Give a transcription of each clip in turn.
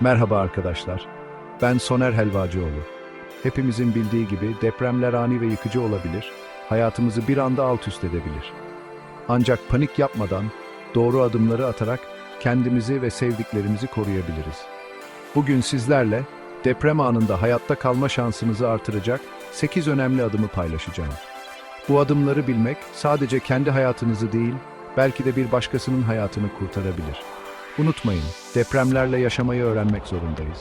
Merhaba arkadaşlar. Ben Soner Helvacıoğlu. Hepimizin bildiği gibi depremler ani ve yıkıcı olabilir, hayatımızı bir anda alt üst edebilir. Ancak panik yapmadan, doğru adımları atarak kendimizi ve sevdiklerimizi koruyabiliriz. Bugün sizlerle deprem anında hayatta kalma şansınızı artıracak 8 önemli adımı paylaşacağım. Bu adımları bilmek sadece kendi hayatınızı değil, belki de bir başkasının hayatını kurtarabilir. Unutmayın, depremlerle yaşamayı öğrenmek zorundayız.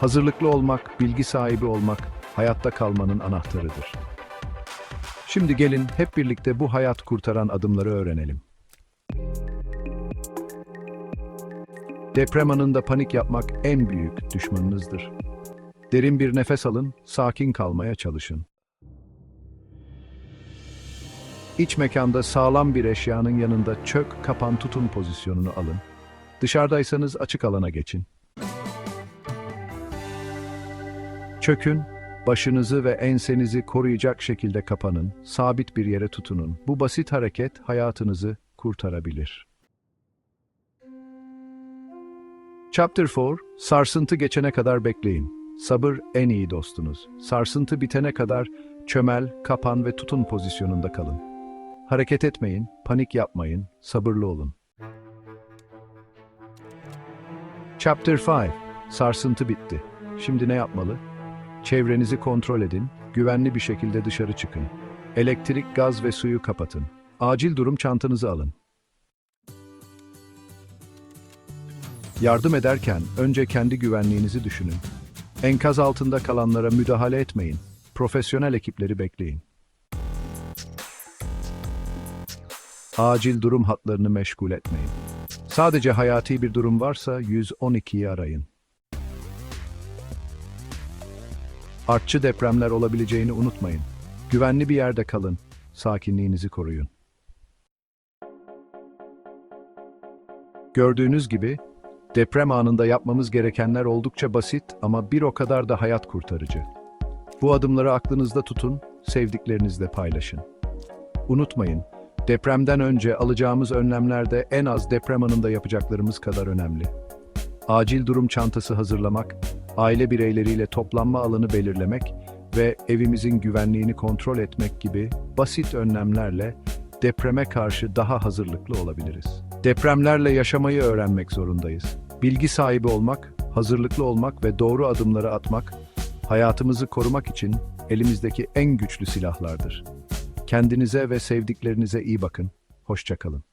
Hazırlıklı olmak, bilgi sahibi olmak, hayatta kalmanın anahtarıdır. Şimdi gelin hep birlikte bu hayat kurtaran adımları öğrenelim. Deprem anında panik yapmak en büyük düşmanınızdır. Derin bir nefes alın, sakin kalmaya çalışın. İç mekanda sağlam bir eşyanın yanında çök, kapan, tutun pozisyonunu alın. Dışarıdaysanız açık alana geçin. Çökün, başınızı ve ensenizi koruyacak şekilde kapanın, sabit bir yere tutunun. Bu basit hareket hayatınızı kurtarabilir. Chapter 4, sarsıntı geçene kadar bekleyin. Sabır en iyi dostunuz. Sarsıntı bitene kadar çömel, kapan ve tutun pozisyonunda kalın. Hareket etmeyin, panik yapmayın, sabırlı olun. Chapter 5 Sarsıntı bitti. Şimdi ne yapmalı? Çevrenizi kontrol edin, güvenli bir şekilde dışarı çıkın. Elektrik, gaz ve suyu kapatın. Acil durum çantanızı alın. Yardım ederken önce kendi güvenliğinizi düşünün. Enkaz altında kalanlara müdahale etmeyin. Profesyonel ekipleri bekleyin. Acil durum hatlarını meşgul etmeyin. Sadece hayati bir durum varsa 112'yi arayın. Artçı depremler olabileceğini unutmayın. Güvenli bir yerde kalın. Sakinliğinizi koruyun. Gördüğünüz gibi deprem anında yapmamız gerekenler oldukça basit ama bir o kadar da hayat kurtarıcı. Bu adımları aklınızda tutun, sevdiklerinizle paylaşın. Unutmayın, depremden önce alacağımız önlemler de en az deprem anında yapacaklarımız kadar önemli. Acil durum çantası hazırlamak, aile bireyleriyle toplanma alanı belirlemek ve evimizin güvenliğini kontrol etmek gibi basit önlemlerle depreme karşı daha hazırlıklı olabiliriz. Depremlerle yaşamayı öğrenmek zorundayız. Bilgi sahibi olmak, hazırlıklı olmak ve doğru adımları atmak, hayatımızı korumak için elimizdeki en güçlü silahlardır. Kendinize ve sevdiklerinize iyi bakın. Hoşçakalın.